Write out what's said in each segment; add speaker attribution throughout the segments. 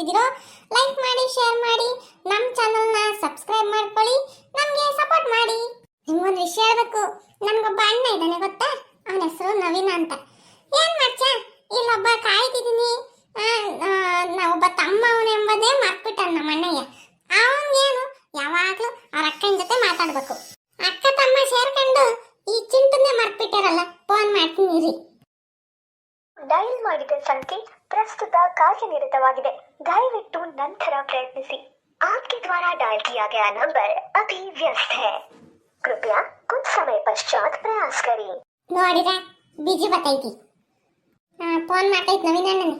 Speaker 1: ನೋಡ್ತಿದ್ದೀರೋ like ಮಾಡಿ share ಮಾಡಿ ನಮ್ಮ ಚಾನಲ್ನ ಸಬ್ಸ್ಕ್ರೈಬ್ ಮಾಡ್ಕೊಳ್ಳಿ, ನಮಗೆ ಸಪೋರ್ಟ್ ಮಾಡಿ. ನಿಮ್ಗೊಂದು ವಿಷಯ ಹೇಳ್ಬೇಕು ನನಗೊಬ್ಬ ಅಣ್ಣ ಇದ್ದಾನೆ ಗೊತ್ತಾ? ಅವನ ಹೆಸರು ನವೀನ ಅಂತ. ಏನು ಮಾಡ್ಚ ಇಲ್ಲೊಬ್ಬ ಕಾಯ್ತಿದ್ದೀನಿ. ಒಬ್ಬ ತಮ್ಮ ಅವನು ಎಂಬುದೇ ಮರ್ತ್ಬಿಟ್ಟ ನಮ್ಮ ಅಣ್ಣಯ್ಯ ಅವನಿಗೇನು? ಯಾವಾಗಲೂ ಅವ್ರ ಅಕ್ಕನ ಜೊತೆ ಮಾತಾಡ್ಬೇಕು ಅಕ್ಕ ತಮ್ಮ ಸೇರ್ಕೊಂಡು ಈ ಚಿಂಟನ್ನೇ ಮರ್ತ್ಬಿಟ್ಟಾರಲ್ಲ ಫೋನ್ ಮಾಡ್ತೀನಿ ಇರಿ
Speaker 2: ಡಯಲ್ ಮಾಡಿದ ಸಂಖ್ಯೆ ಪ್ರಸ್ತುತ ಕಾರ್ಯನಿರತವಾಗಿದೆ ದಯವಿಟ್ಟು ನಂತರ ಪ್ರಯತ್ನಿಸಿ आपके द्वारा डायल किया गया नंबर अभी व्यस्त है कृपया कुछ समय पश्चात प्रयास करें
Speaker 1: ನೋಡಿರ ಬಿಜಿ ಬತ್ತೈತಿ ಫೋನ್ ಮಾಡ್ತೈತಿ ನವೀನ ಅಣ್ಣನ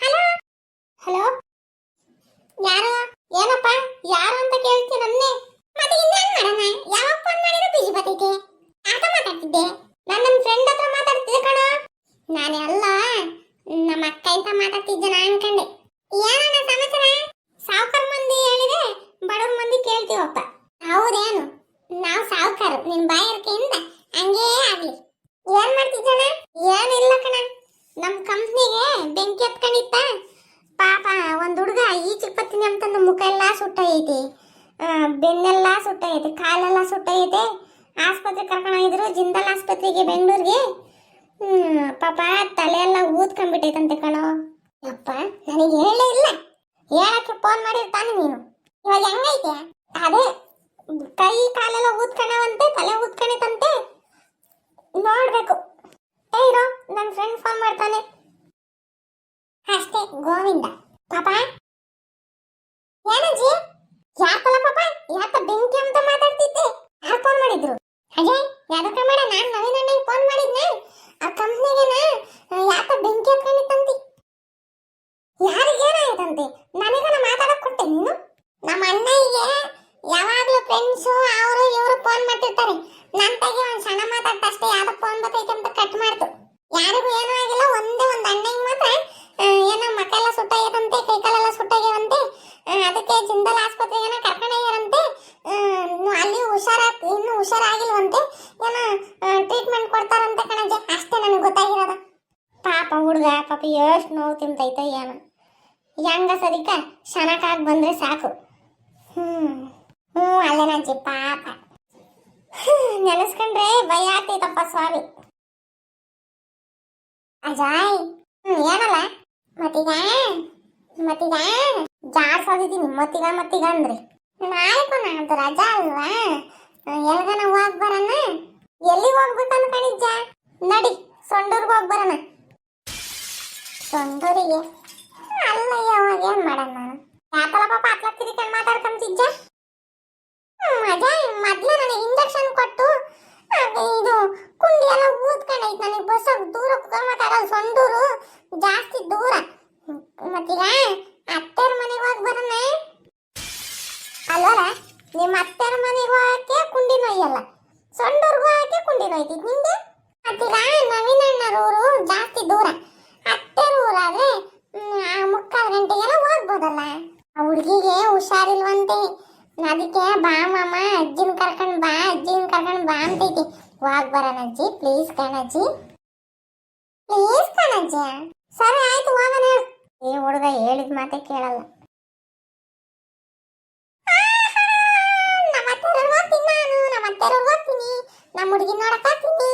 Speaker 1: ಹಲೋ ಹಲೋ ಯಾರು ಏನಪ್ಪ ಯಾರು ಅಂತ ಕೇಳ್ತೀನಿ ನನ್ನೇ ಮತ್ತೆ ಇನ್ನೇನ್ ಮಾಡೋಣ ಯಾವಾಗ ಫೋನ್ ಮಾಡಿದ್ರು ಬಿಜಿ ಬತ್ತೈತೆ ಆತ ಮಾತಾಡ್ತಿದ್ದೆ ಅಕ್ಕ ಅಂತ ಮಾತಾಡ್ತಿದ್ದೆ ನಾ ಅನ್ಕಂಡೆ ಏನಣ್ಣ ಸಮಾಚಾರ? ಸಾವುಕಾರ ಮಂದಿ ಹೇಳಿದೆ ಬಡವ್ರ ಮಂದಿ ಕೇಳ್ತೀವಪ್ಪ. ಹೌದೇನು ನಾವು ಸಾವುಕಾರ. ನಿನ್ ಬಾಯರ್ಕೆಯಿಂದ ಹಂಗೇ ಆಗ್ಲಿ. ಏನ್ ಮಾಡ್ತಿದ್ದಣ ಏನಿಲ್ಲ ಕಣ. ನಮ್ ಕಂಪ್ನಿಗೆ ಬೆಂಕಿ ಹತ್ಕೊಂಡಿತ್ತ. ಪಾಪ ಒಂದ್ ಹುಡುಗ ಈ ಬತ್ತೀನಿ ಅಂತಂದು ಮುಖ ಎಲ್ಲ ಸುಟ್ಟೈತಿ ಬೆನ್ನೆಲ್ಲ ಸುಟ್ಟೈತಿ, ಕಾಲೆಲ್ಲ ಸುಟ್ಟೈತೆ. ಆಸ್ಪತ್ರೆ ಕರ್ಕೊಂಡೋಗಿದ್ರು ಜಿಂದಾಲ್ ಆಸ್ಪತ್ರೆಗೆ, ಬೆಂಗಳೂರಿಗೆ. ಪಾಪ ತಲೆ ಎಲ್ಲ ಊದ್ಕೊಂಡ್ಬಿಟ್ಟೈತಂತೆ ಕಣೋ. ಅಪ್ಪ ನನಗೆ ಹೇಳೇ ಇಲ್ಲ. ಹೇಳಕ್ಕೆ ಫೋನ್ ಮಾಡಿರ್ತಾನೆ ನೀನು. ಇವಾಗ ಹೆಂಗೈತೆ? ಅದೇ, ಕೈ ಕಾಲೆಲ್ಲ ಊದ್ಕಣವಂತೆ, ತಲೆ ಊದ್ಕಣಿತಂತೆ. ನೋಡ್ಬೇಕು. ಏ, ಇರೋ ನನ್ನ ಫ್ರೆಂಡ್ ಫೋನ್ ಮಾಡ್ತಾನೆ. ಅಷ್ಟೇ, ಗೋವಿಂದ. ಪಾಪ? ಏನಜ್ಜಿ? ಯಾಕಲ್ಲ ಪಾಪ? ಯಾಕ ಬೆಂಕಿ ಅಂತ ಮಾತಾಡ್ತಿದ್ದೆ? ಯಾರು ಫೋನ್ ಮಾಡಿದ್ರು? ಅಜಯ್ ಯಾದಕ್ಕ ಮಾಡ ನಾನು ನವೀನ್ ಫೋನ್ ಮಾಡಿದ್ನ. ಕಂಪ್ನಿಗೆ ಯಾಕ ಬೆಂಕಿ ಹತ್ಕೊಂಡಿತ್ತಂತಿ ಯಾರಿಗೇನಾಯ್ತಂತೆ ನನಗನ ಮಾತಾಡಕ್ ಕೊಟ್ಟೆ ನೀನು? ನಮ್ಮ ಅಣ್ಣಯ್ಯಗೆ ಯಾವಾಗ್ಲೂ ಫ್ರೆಂಡ್ಸು ಅವರು ಇವರು ಫೋನ್ ಮಾಡ್ತಿರ್ತಾರೆ. ನನ್ನ ತಗೆ ಒಂದ್ ಸಣ್ಣ ಮಾತಾಡ್ತಷ್ಟೇ ಯಾರು ಫೋನ್ ಬರ್ತೈತೆ ಅಂತ ಕಟ್ ಮಾಡ್ತು. ಯಾರಿಗೂ ಏನೂ ಆಗಿಲ್ಲ, ಒಂದೇ ಒಂದ್ ಅಣ್ಣಂಗೆ ಮಾತ್ರ ಏನೋ ಮಕ್ಕಳೆಲ್ಲ ಸುಟ್ಟಾಗಿರಂತೆ, ಕೈಕಾಲೆಲ್ಲ ಸುಟ್ಟಾಗಿರಂತೆ ಅದಕ್ಕೆ ಜಿಂದಲ್ ಆಸ್ಪತ್ರೆಗೆ ಕರ್ಕೊಂಡೋಗ್ಯಾರಂತೆ ಅಲ್ಲಿ ಹುಷಾರ ಇನ್ನು ಹುಷಾರಾಗಿಲ್ವಂತೆ. ಏನೋ ಟ್ರೀಟ್ಮೆಂಟ್ ಕೊಡ್ತಾರಂತೆ ಕಣಜ್ಜೆ ಅಷ್ಟೇ ನನಗೆ ಗೊತ್ತಾಗಿರೋದು ಪಾಪ ಹುಡುಗ ಪಾಪ ಎಷ್ಟು ನೋವು ತಿಂತೈತೆ ಏನು. ಹೆಂಗ ಸದಿಕ ಶನಕಾಗಿ ಬಂದ್ರೆ ಸಾಕು. ಹ್ಮ್ ಹ್ಞೂ ನಾನು ಪಾಪ ನೆನೆಸ್ಕೊಂಡ್ರೆ ಭಯ ಆಗ್ತೈತಪ್ಪ ಸ್ವಾಮಿ. ಅಜಾಯ್ ಏನಲ್ಲ? ಮತ್ತೀಗ? ಮತ್ತೀಗ? ಜಾಡ್ಸೋದಿದ್ದೀನಿ ಮತ್ತೀಗ ಮತ್ತೀಗ ಅಂದ್ರಿ. ನಾಳೆಗೂ ನಾಡ್ದು ರಜಾ ಅಲ್ವಾ? ಎಲ್ಗನ ಹೋಗ್ ಬರೋಣ ಎಲ್ಲಿಗೆ ಹೋಗ್ಬೇಕು ಅನ್ಕೊಂಡಿದ್ಯಾ ನಡಿ, ಸೊಂಡೂರ್ಗೆ ಹೋಗ್ ಸೊಂಡೂರಿಗೆ ಅಲ್ಲ ಯಾವಾಗ ಏನ್ ಮಾಡಣ? ಯಾಕಲ್ಲ ಪಾಪ ಅತ್ಲ ತಿರ್ಕೊಂಡು ಮಾತಾಡ್ಕೊಂತಿದ್ಜ ಮಜಾ, ಮೊದ್ಲೇ ನನಗೆ ಇಂಜೆಕ್ಷನ್ ಕೊಟ್ಟು ಇದು ಕುಂಡಿ ಎಲ್ಲ ಊದ್ಕೊಂಡೈತೆ ನನಗೆ ಬಸ್ ದೂರ ಕುತ್ಕೊಂಬತ್ತಾಗಲ್ಲ ಸೊಂಡೂರು, ಜಾಸ್ತಿ ದೂರ. ಮತ್ತೀಗ ಅತ್ತೆರ ಮನೆಗೆ ಹೋಗಿ ಬರೋಣ. ಅಲ್ವಲ್ಲ ನಿಮ್ಮ ಅತ್ತೆರ ಮನೆಗೆ ಹೋಗಕ್ಕೆ ಕುಂಡಿ ನೋಯ್ಯಲ್ಲ? ಸೊಂಡೂರ್ಗೂ ಹೋಗಕ್ಕೆ ಕುಂಡಿ ನೋಯ್ತಿದ್ ನಿಂಗೆ ಮತ್ತೀಗ ನವೀನ ಅಣ್ಣರೂರು ಜಾಸ್ತಿ ದೂರ. ಅದಕ್ಕೆ ಬಾ ಮಾಮ, ಅಜ್ಜಿನ ಕರ್ಕೊಂಡು ಬಾ, ಅಜ್ಜಿನ ಕರ್ಕೊಂಡು ಬಾ ಅಂತೈತಿ ಹೋಗ್ ಬರೋಣ ಅಜ್ಜಿ ಪ್ಲೀಸ್ ಕಣಜ್ಜಿ. ಪ್ಲೀಸ್ ಕಣಜ್ಜಿ. ಸರಿ ಆಯ್ತು, ಹೋಗೋಣ. ಈ ಹುಡುಗ ಹೇಳಿದ ಮಾತೆ ಕೇಳಲ್ಲ. ನಮ್ಮ ಹತ್ತಿರ ಹೋಗ್ತೀನಿ ನಾನು, ನಮ್ಮ ಹತ್ತಿರ ಹೋಗ್ತೀನಿ ನಮ್ಮ ಹುಡುಗಿ ನೋಡಕ್ ಹೋಗ್ತೀನಿ